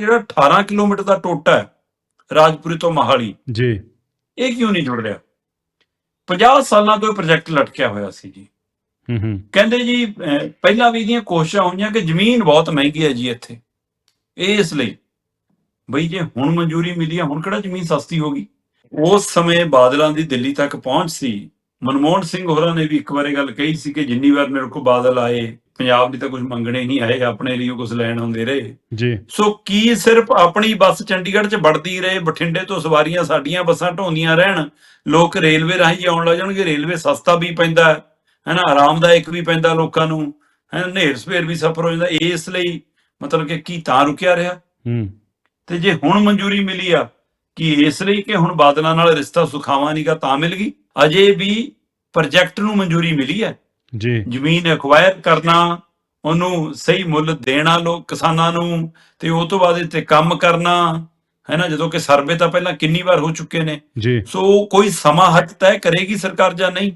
ਜਿਹੜਾ 18 ਕਿਲੋਮੀਟਰ ਦਾ ਟੋਟਾ ਹੈ ਰਾਜਪੁਰੇ ਤੋਂ ਮਹਾਲੀ। ਜੀ। ਇਹ ਕਿਉਂ ਨਹੀਂ ਜੁੜ ਰਿਹਾ? 50 ਸਾਲਾਂ ਤੋਂ ਇਹ ਪ੍ਰੋਜੈਕਟ ਲਟਕਿਆ ਹੋਇਆ ਸੀ ਜੀ। ਹੂੰ ਹੂੰ। ਕਹਿੰਦੇ ਜੀ ਪਹਿਲਾਂ ਵੀ ਇਹਦੀਆਂ ਕੋਸ਼ਿਸ਼ਾਂ ਹੋਈਆਂ ਕਿ ਜ਼ਮੀਨ ਬਹੁਤ ਮਹਿੰਗੀ ਹੈ ਜੀ ਇੱਥੇ। ਇਹ ਇਸ ਲਈ। ਬਈ ਜੇ ਹੁਣ ਮਨਜ਼ੂਰੀ ਮਿਲੀ ਹੈ ਹੁਣ ਕਿਹੜਾ ਜ਼ਮੀਨ ਸਸਤੀ ਹੋ ਗਈ? ਉਸ ਸਮੇਂ ਬਾਦਲਾਂ ਦੀ ਦਿੱਲੀ ਤੱਕ ਪਹੁੰਚ ਸੀ। ਮਨਮੋਹਨ ਸਿੰਘ ਹੋਰਾਂ ਨੇ ਵੀ ਇੱਕ ਵਾਰ ਗੱਲ ਕਹੀ ਸੀ ਕਿ ਜਿੰਨੀ ਵਾਰ ਮੇਰੇ ਕੋਲ ਬਾਦਲ ਆਏ ਪੰਜਾਬ ਦੀ ਤਾਂ ਕੁਝ ਮੰਗਣੇ ਨਹੀਂ ਆਏ ਆਪਣੇ ਲਈ ਕੁਝ ਲੈਣ ਆਉਂਦੇ ਰਹੇ। ਜੀ। ਸੋ ਕੀ ਸਿਰਫ ਆਪਣੀ ਬੱਸ ਚੰਡੀਗੜ੍ਹ 'ਚ ਵੜਦੀ ਰਹੇ ਬਠਿੰਡੇ ਤੋਂ ਸਵਾਰੀਆਂ ਸਾਡੀਆਂ ਬੱਸਾਂ ਢੋਂਦੀਆਂ ਰਹਿਣ ਲੋਕ ਰੇਲਵੇ ਰਾਹੀਂ ਆਉਣ ਲੱਗ ਜਾਣਗੇ ਰੇਲਵੇ ਸਸਤਾ ਵੀ ਪੈਂਦਾ ਹੈ ਹੈਨਾ ਆਰਾਮਦਾਇਕ ਵੀ ਪੈਂਦਾ ਲੋਕਾਂ ਨੂੰ ਹੈ ਨੇਰ ਸਵੇਰ ਵੀ ਸਫਰ ਹੋ ਜਾਂਦਾ ਇਸ ਲਈ ਮਤਲਬ ਕਿ ਕੀ ਤਾਂ ਰੁਕਿਆ ਰਿਹਾ? ਹੂੰ। ਤੇ ਜੇ ਹੁਣ ਮਨਜ਼ੂਰੀ ਮਿਲੀ ਆ ਕਿ ਇਸ ਲਈ ਕਿ ਹੁਣ ਬਾਦਲਾਂ ਨਾਲ ਰਿਸ਼ਤਾ ਸੁਖਾਵਾਂ ਨਹੀਂਗਾ ਤਾਂ ਮਿਲ ਗਈ? ਅਜੇ ਵੀ ਪ੍ਰੋਜੈਕਟ ਨੂੰ ਮਨਜ਼ੂਰੀ ਮਿਲੀ ਹੈ? ਜੀ। ਜ਼ਮੀਨ ਐਕਵਾਇਰ ਕਰਨਾ ਉਹਨੂੰ ਸਹੀ ਮੁੱਲ ਦੇਣਾ ਲੋਕ ਕਿਸਾਨਾਂ ਨੂੰ ਤੇ ਉਹ ਤੋਂ ਬਾਅਦ ਤੇ ਕੰਮ ਕਰਨਾ ਹੈ ਨਾ ਜਦੋਂ ਕਿ ਸਰਵੇ ਤਾਂ ਪਹਿਲਾਂ ਕਿੰਨੀ ਵਾਰ ਹੋ ਚੁੱਕੇ ਨੇ। ਜੀ। ਸੋ ਕੋਈ ਸਮਾਂ ਹੱਦ ਤੈਅ ਕਰੇਗੀ ਸਰਕਾਰ ਜਾਂ ਨਹੀਂ?